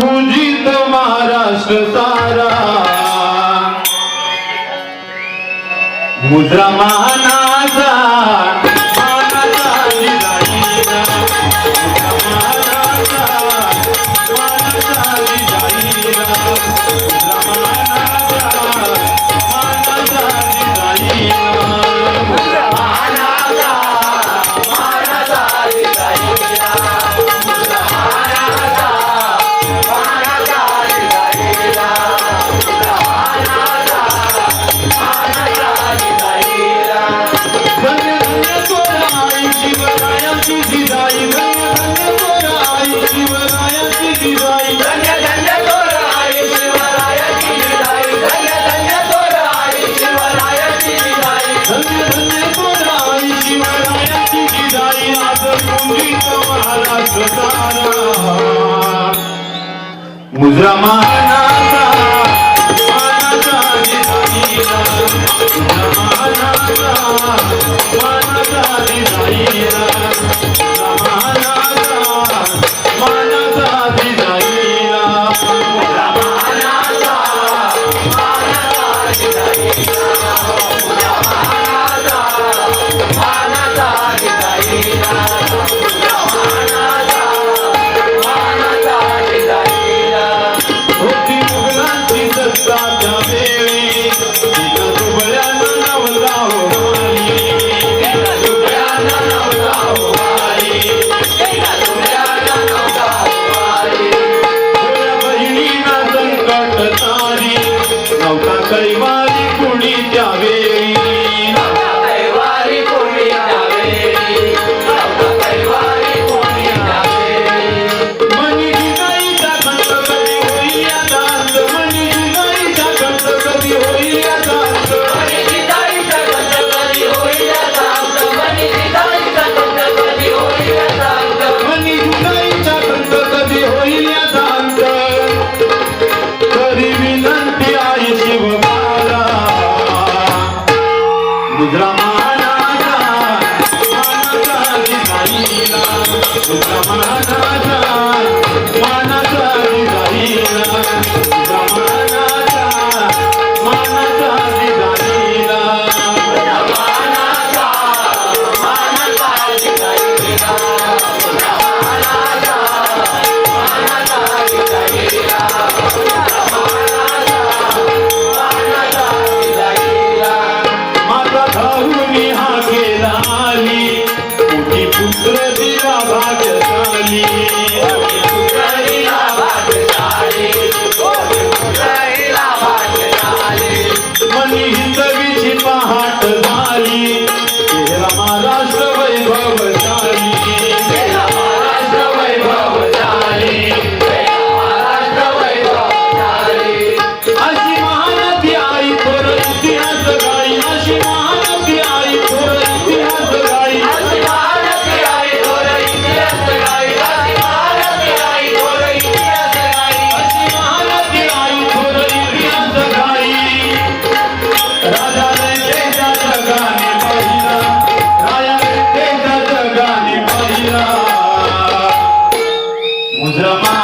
पूजित महाराष्ट्र सारा. मुद्रा महानाचा मुजरा कैवारी कुणी द्यावे? महाराजा Yeah.